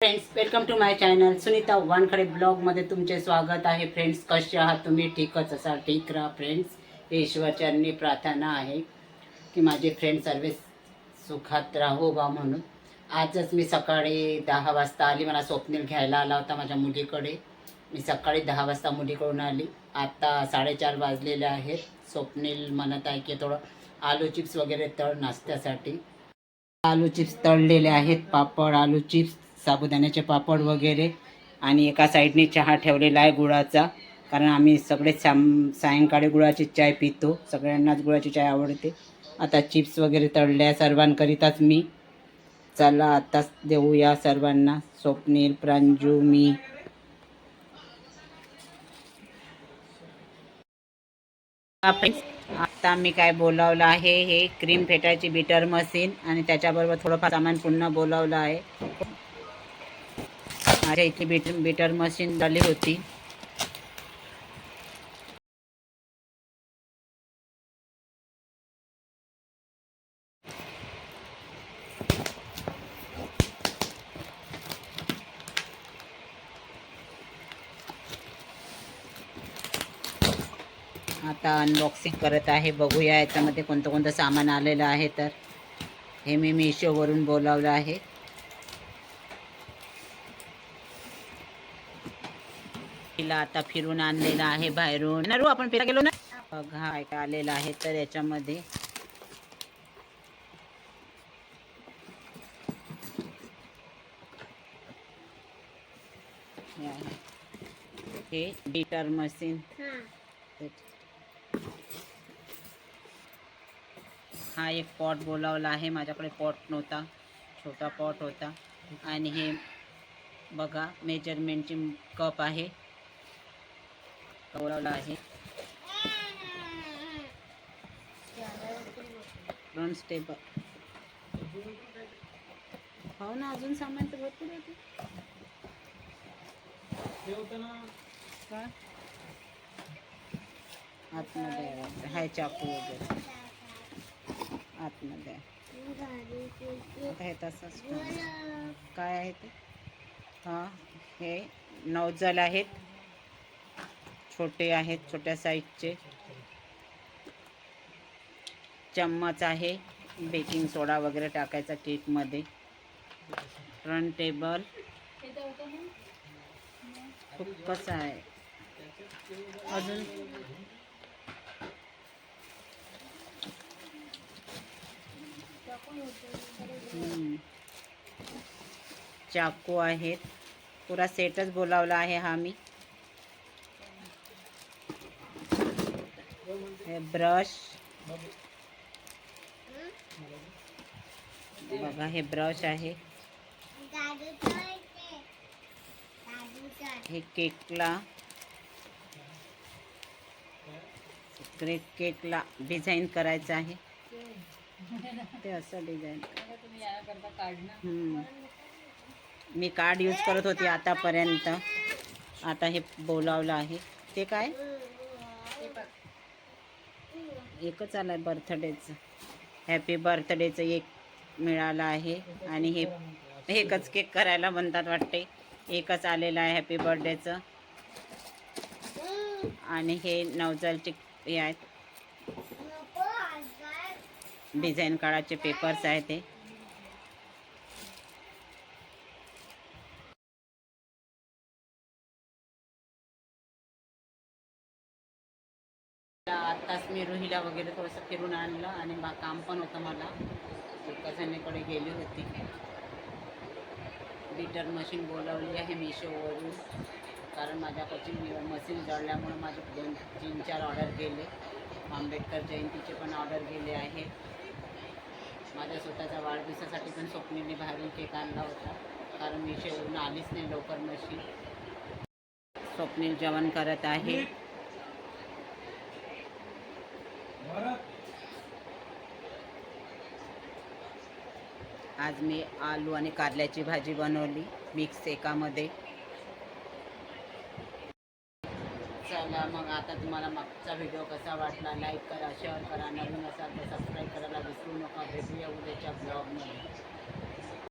Friends welcome to my channel Sunita Wankhade ब्लॉगमध्ये तुमचे स्वागत आहे. फ्रेंड्स कसे आहात तुम्ही? ठीकच असाल. ठीक राहा फ्रेंड्स हे ईश्वरचरणी प्रार्थना आहे की माझे फ्रेंड सर्व सुखात राहो बा म्हणून. आजच मी सकाळी दहा वाजता आली. मला स्वप्नील घ्यायला आला होता माझ्या मुलीकडे. मी सकाळी दहा वाजता मुलीकडून आली. आत्ता साडेचार वाजलेले आहेत. स्वप्नील म्हणत आहे की थोडं आलू चिप्स वगैरे तळ नाश्त्यासाठी. आलू चिप्स तळलेले आहेत. पापड आलू चिप्स साबुदाण्याचे पापड वगैरे आणि एका साईडने चहा ठेवलेला आहे गुळाचा. कारण आम्ही सगळे साम सायंकाळी गुळाची चाय पितो. सगळ्यांनाच गुळाची चाय आवडते. आता चिप्स वगैरे तळल्या सर्वांकरिताच मी. चला आताच देऊया सर्वांना. स्वप्नील प्रांजू मी. आता मी काय बोलावलं आहे? हे क्रीम फेटायची बिटर मशीन आणि त्याच्याबरोबर थोडंफार सामान पुन्हा बोलावलं आहे. माझ्या इथे बीट बीटर मशीन झाली होती. आता अनबॉक्सिंग करत आहे. बघूया याच्यामध्ये कोणतं कोणतं सामान आलेलं आहे तर. हे मी मिशोवरून बोलावलं आहे. तिला आता फिरून आणलेला आहे बाहेरून. नरू आपण फिरा गेलो ना? बघा काय काय आलेलं आहे तर याच्यामध्ये. हे हे बीटर मशीन हा एक पॉट बोलावला आहे. माझ्याकडे पॉट नव्हता. छोटा पॉट होता. आणि हे बघा मेजरमेंटची कप आहे. बोलावला आहे फ्रंट स्टेप हो ना अजून सामान तर भरपूर होते आतमध्ये. हाय चाकू वगैरे आतमध्ये आहे. तसंच. काय आहे ते हां हे नौजल आहेत छोटे आहेत छोट्या साईजचे. चम्मच आहे बेकिंग सोडा वगैरे टाकायचा केकमध्ये. फ्रंट टेबल खूप कसं आहे. अजून? चाकू आहेत. पुरा सेटच बोलावला आहे हा मी. हे ब्रश. बघा हे ब्रश आहे. हे केकला. केक केकला डिझाईन करायचं आहे. ते असं डिझाईन मी कार्ड यूज करत होती आतापर्यंत. आता हे बोलावलं आहे. ते काय? एकच आलं आहे बर्थडेचं. हॅपी बर्थडेचं एक मिळालं आहे. आणि हे एकच केक करायला म्हणतात वाटते एकच आलेलं आहे हॅपी बर्थडेचं आणि हे नवजलचे हे आहेत. डिझाईन काळाचे पेपर्स आहेत ते आत्ताच मी रुहीला वगैरे थोडंसं फिरून आणलं आणि बा काम पण होतं मला. एका जणीकडे गेली होती. बीटर मशीन बोलावली आहे मिशोवरून कारण माझ्याकडची मशीन जळल्यामुळे माझे दोन तीन चार ऑर्डर गेले. आंबेडकर जयंतीचे पण ऑर्डर गेले आहे. माझ्या स्वतःच्या वाढदिवसासाठी पण स्वप्नीने बाहेरून केक आणला होता. कारण मिशोवरून आलीच नाही लवकर मशीन स्वप्नील जेवण करत आहे. आज मी आलू आणि कारल्याची भाजी बनवली मिक्स एकामध्ये. चला मग आता तुम्हाला मागचा व्हिडिओ कसा वाटला लाईक करा शेअर करा नवीन असाल तर सबस्क्राईब करायला विसरू नका. भेटूया उद्याच्या ब्लॉगमध्ये